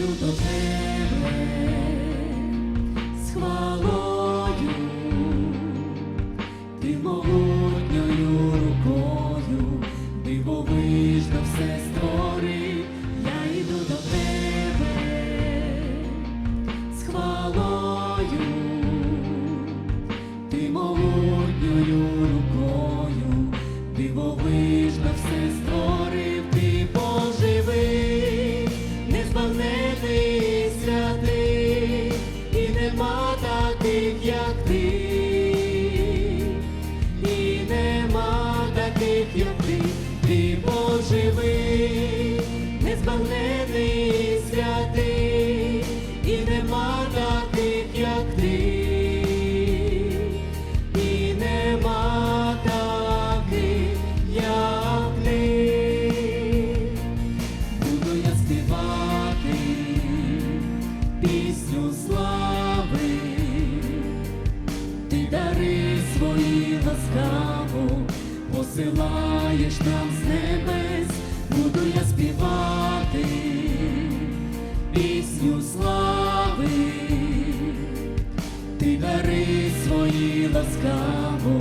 йду до тебе з хвалою, ти могутньою рукою, дивовижно все створив, я йду до тебе з хвалою, ти могутньою рукою, посилаєш нам з небес, буду я співати пісню слави, ти дари свої ласкаво,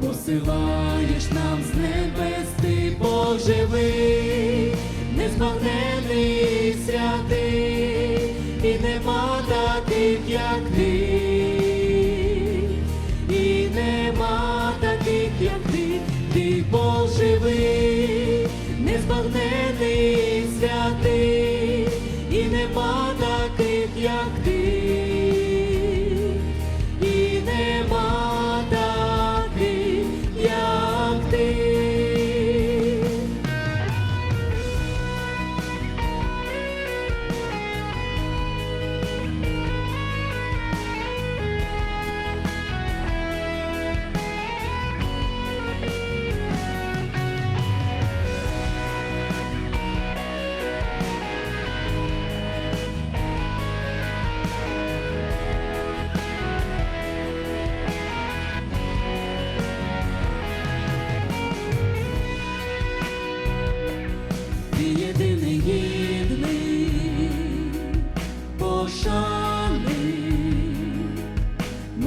посилаєш нам з небес, ти поживий, незбагнений святий, і нема таких, як ти, незбагнений святий, і нема таких, як ти,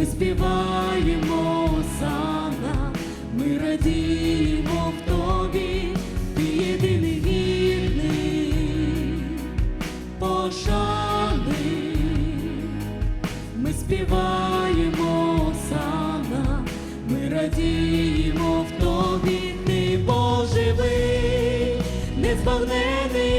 ми співаємо сана, ми радіємо в тобі, ти єдиний гідний пошани, ми співаємо сана, ми радіємо в тобі, ти Боживий, незбагнений святий,